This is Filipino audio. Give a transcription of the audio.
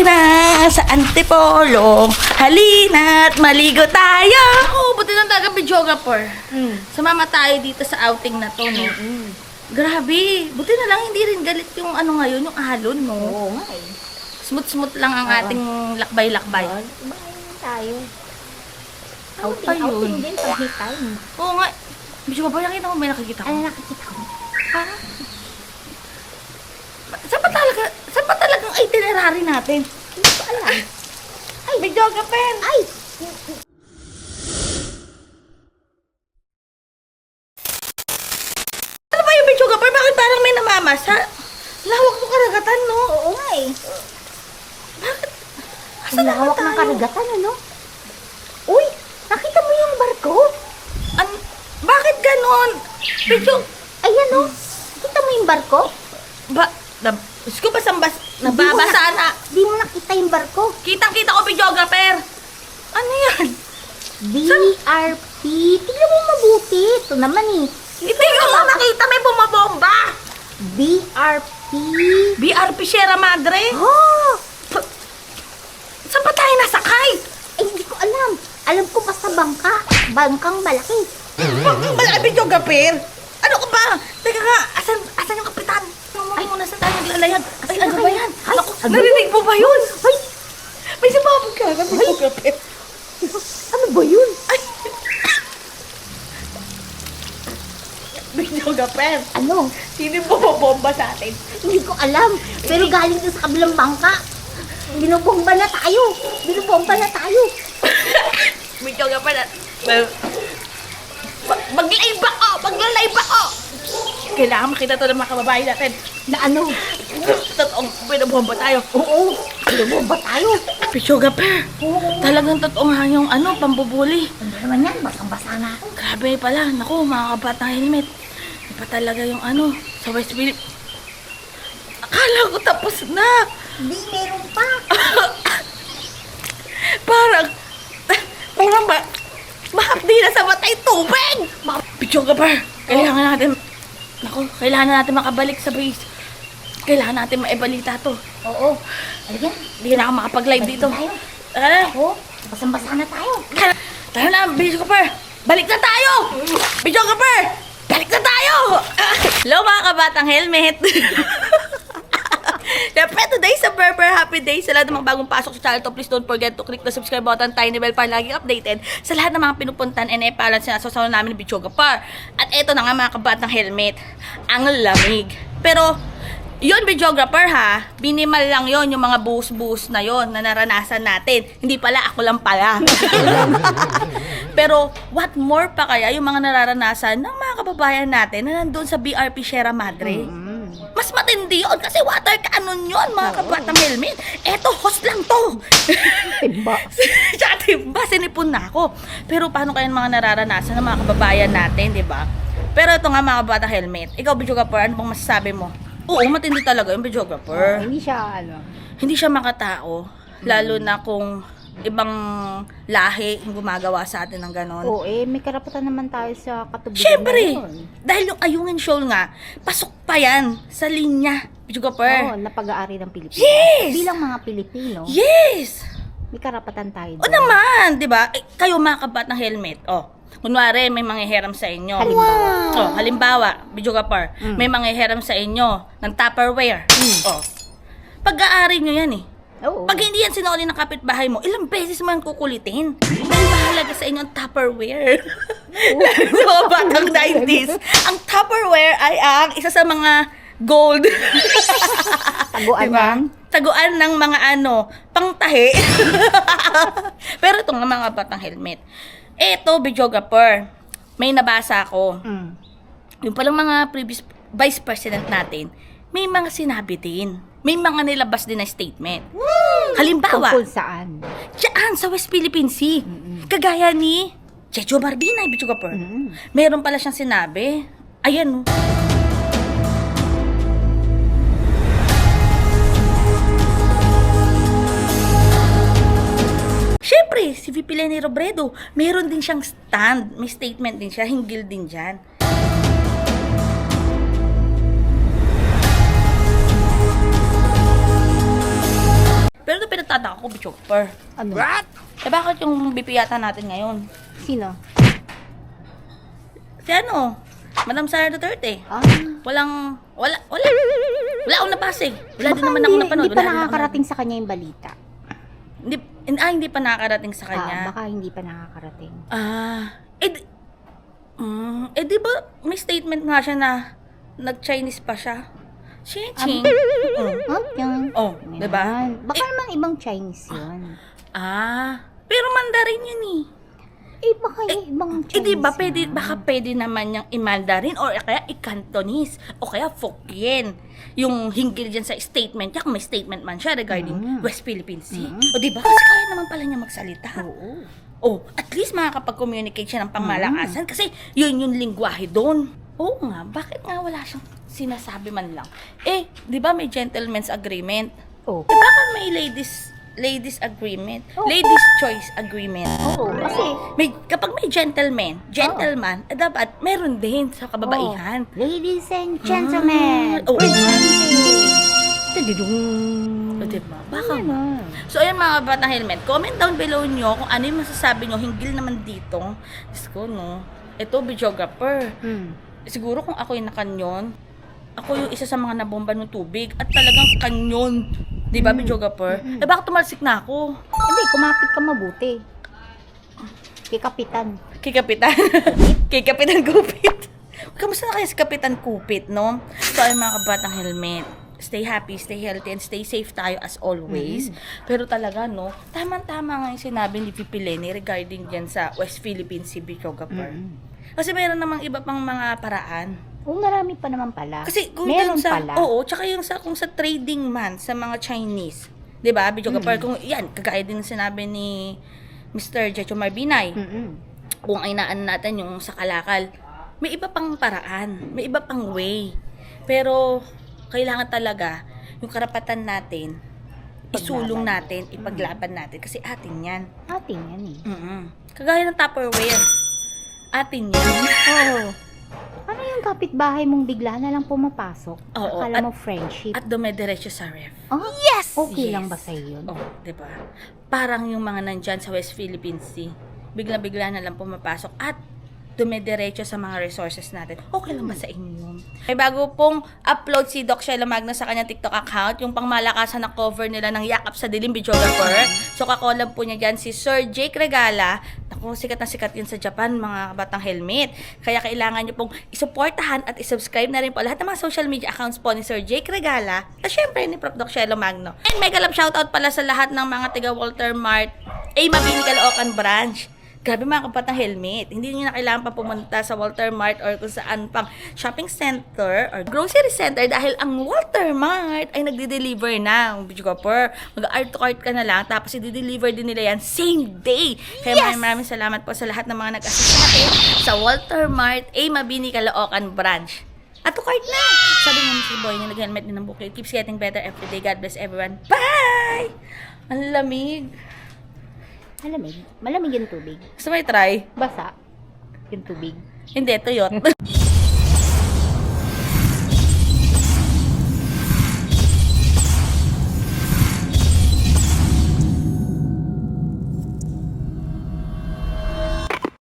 Halina sa Antipolo. Halina at maligo tayo. Oh, buti lang talaga videographer. Mm. Sumama tayo dito sa outing na to, no? Grabe. Buti na lang hindi rin galit yung ano ngayon, yung alon, no? Oo nga eh. Smooth-smooth lang ang Oo. ating lakbay-lakbay. Kumain tayo. Outing, pa yun? outing din pag may time. Oo nga. Videographer, nakita mo, may nakikita ko. Ano nakikita ko? Parang... Saan ba talaga, talagang itinerary natin? Hindi ko alam. Ay, videographer! Ay! Ano ba yung videographer? Bakit parang may namamasa? Lawak ng karagatan, no? Oo nga eh. Ang na lawak ng karagatan, ano? Uy! Nakita mo yung barko? An- bakit ganon? Video... Ayan oh. Kita mo yung barko? Ba... Diyos ko, basang bas... Nababasa na. Di mo nakita yung barko. Kitang-kita ko, videographer. Ano yan? BRP. Tignan mo mabuti. Ito naman eh. Hindi ko lang nakita may bumabomba. BRP. BRP Sierra Madre? Oh! Saan ba tayo nasakay? Eh, hindi ko alam. Alam ko basta bangka. Bangkang malaki. Ang videographer? Ano ka ba? Teka nga, asan, asan yung kapitan? Ay, muna naglalayag? Ay, ano ba yan? Ay, Naku, ano? narinig mo ba yun? Ay! May sababog ka na, videographer. Ano ba yun? Ay! Videographer, Ano? sino bumabomba sa atin? Hindi ko alam. Pero galing doon sa kabilang bangka. Binubomba na tayo. Binubomba na tayo. Na... Well, mag- mag-live ako! Mag-live ako! Kailangan makita to ng mga kababayan natin. Na ano? Totoong binabomba tayo. Oo. Binubomba tayo. Videographer, Oo. talagang totoo nga yung ano, pambubuli. Ano naman yan? Basang-basa na ako. Grabe pala, naku, mga kabatang helmet. Iba talaga yung ano, sa West Philip. Akala ko tapos na. Hindi, meron pa. Parang, parang ba, mahapdi na sa matay tubig. Pichong ka pa. Kailangan natin, naku, kailangan natin makabalik sa base. Kailangan natin maibalita to. Oo. Ayan. Hindi na ako makapag-live dito. Tayo. Tara na. Oo. Basang-basa na tayo. Tara, tara na, Cooper! Balik na tayo! Cooper! Balik na tayo! Hello mga kabatang helmet! Siyempre, today is a very, very happy day sa lahat ng mga bagong pasok sa channel to. Please don't forget to click the subscribe button, tiny bell para laging updated sa lahat ng mga pinupuntan and e-balance na sasawa namin ng Bichoga Par. At eto na nga mga kabatang helmet, ang lamig. Pero, yun, videographer ha, minimal lang yon yung mga boost-boost na yon na naranasan natin. Hindi pala, ako lang pala. Pero, what more pa kaya yung mga nararanasan ng mga kababayan natin na nandun sa BRP Sierra Madre? Mas matindi yun kasi water cannon yun, mga kabatang helmet. Eto, host lang to. Timba. Tsaka timba, sinipon na ako. Pero paano kaya mga nararanasan ng mga kababayan natin, di ba? Pero ito nga mga kabatang helmet. Ikaw, videographer, ano bang masasabi mo? Oo, matindi talaga yung videographer. Hindi siya, ano. Hindi siya makatao. Lalo na kung ibang lahi yung gumagawa sa atin ng ganon. Oo, eh, may karapatan naman tayo sa katubigan Siyempre, dahil yung Ayungin Shoal nga, pasok pa yan sa linya. Videographer. Oo, na pag-aari ng Pilipinas. Yes! Bilang mga Pilipino, Yes! may karapatan tayo O naman, di ba? Eh, kayo mga kabat ng helmet. O, kunwari may manghihiram sa inyo. Halimbawa. O, halimbawa, videographer, Mm. may manghihiram sa inyo ng Tupperware. Mm. O, pag-aari nyo yan eh. Oo. Pag hindi yan sinuli ng kapitbahay mo, ilang beses mo yan kukulitin. Dahil mahalaga sa inyo ang Tupperware. sa mga batang 90s, ang Tupperware ay ang isa sa mga gold. Taguan Diba? ng? Taguan ng mga ano, pangtahi. Pero ito nga mga batang helmet. Eto, videographer, may nabasa ako. Mm. Yung palang mga previous vice president natin, may mga sinabi din. May mga nilabas din na statement. Halimbawa, Tungkol saan? Diyan sa West Philippine Sea. Kagaya ni Checho Barbina, videographer. Mm. Meron pala siyang sinabi. Ayan, oh. Siyempre, si VP Lenny Robredo, meron din siyang stand, may statement din siya, hinggil din dyan. Pero ito nagtataka ko, Bichopper. Ano? Eh bakit yung BP yata natin ngayon? Sino? Si ano? Madam Sara Duterte. Ah. Walang, wala, wala. Wala akong nabasa eh. Wala din Baka naman hindi, ako napanood. Hindi pa Wala din ako nakakarating sa kanya yung balita. Hindi, ah, hindi pa nakakarating sa kanya. Ah, baka hindi pa nakakarating. Ah, eh, di, mm, eh di ba may statement nga siya na nag-Chinese pa siya? Ching ching. oh. Yan. oh, di ba? Yan. Baka naman ibang Chinese yun. Ah, pero Mandarin yun eh. Eh, baka ibang Eh Chinese di ba pwede, baka pwede naman yung i-Mandarin or kaya i-Cantonese o kaya Fokien. Yung hinggil dyan sa statement niya, kung may statement man siya regarding Mm. West Philippine Sea. Mm. O di ba? Kasi kaya naman pala niya magsalita. Oo. Oh, at least makakapag-communicate siya ng pangmalakasan kasi yun yung lingwahe doon. Oo nga, bakit nga wala siyang sinasabi man lang? Eh, di ba may gentleman's agreement? Oo. Eh, bakit may ladies ladies agreement? Oo. Ladies choice agreement? Oo, kasi... May, kapag may gentleman, gentleman, eh, dapat meron din sa kababaihan. Oh, ladies and gentlemen, Ah, presenting. Tududung. O, diba? Baka Ano? So, ayan mga batang helmet. Comment down below nyo kung ano yung masasabi nyo hinggil naman dito. Diyos ko, no? Ito, videographer. Hmm. Siguro kung ako yung nakanyon, ako yung isa sa mga nabomba ng tubig at talagang kanyon. Di ba, videographer? Eh, bakit tumalsik na ako? Hindi, kumapit ka mabuti. Kay Kapitan. Kay Kapitan. Kay Kapitan Kupit. Kamusta na kaya si Kapitan Kupit, no? So, ay mga kabatang helmet. Stay happy, stay healthy, and stay safe tayo as always. Pero talaga, no? Tama-tama nga yung sinabi ni Pipi Lenny regarding dyan sa West Philippine Sea Bichogapur. Mm. Kasi meron namang iba pang mga paraan. Oo, marami pa naman pala. Kasi kung Meron sa, pala. oo, tsaka yung sa, kung sa trading man sa mga Chinese, 'di ba? Video Mm. kung yan, kagaya din sinabi ni Mr. Jecho Marbinay, Mm-mm. kung inaan natin yung sa kalakal, may iba pang paraan, may iba pang way. Pero kailangan talaga yung karapatan natin, isulong natin, ipaglaban natin kasi atin 'yan. Ating yan eh. mm Kagaya ng Tupperware. Atin 'yan. Oo. Ano yung kapitbahay mong bigla na lang pumapasok? Oo, Akala at- mo friendship. At dumidiretso sa ref. Ah, Yes! okay Yes. lang ba sa'yo yun? Oh, 'di ba? Parang yung mga nandyan sa West Philippine Sea, bigla-bigla na lang pumapasok at dumidiretso sa mga resources natin. Okay lang ba sa inyo? May bago pong upload si Doc Shella Magno sa kanyang TikTok account, yung pangmalakasan na cover nila ng Yakap sa Dilim Videographer. So, kakolab po niya dyan si Sir Jake Regala. Naku, sikat na sikat yun sa Japan, mga batang helmet. Kaya kailangan niyo pong isuportahan at isubscribe na rin po lahat ng mga social media accounts po ni Sir Jake Regala at syempre ni Prof. Doc Shelo Magno. And mega love shoutout pala sa lahat ng mga tiga Walter Mart ay Mabini Caloocan branch. Grabe mga kapatang helmet. Hindi niyo na kailangan pa pumunta sa Walter Mart or kung saan pang shopping center or grocery center dahil ang Walter Mart ay nagde-deliver na. Video ka per. Mag-art to cart ka na lang tapos i-deliver din nila yan same day. Kaya maraming maraming salamat po sa lahat ng mga nag-assist sa atin sa Walter Mart A. Mabini Caloocan branch. At to cart na! Sabi mo si Boy na nag-helmet din ng bukid. Keeps getting better every day. God bless everyone. Bye! Ang lamig. Malamig. Malamig yung tubig. Gusto mo i-try? Basa yung tubig. Hindi, tuyot.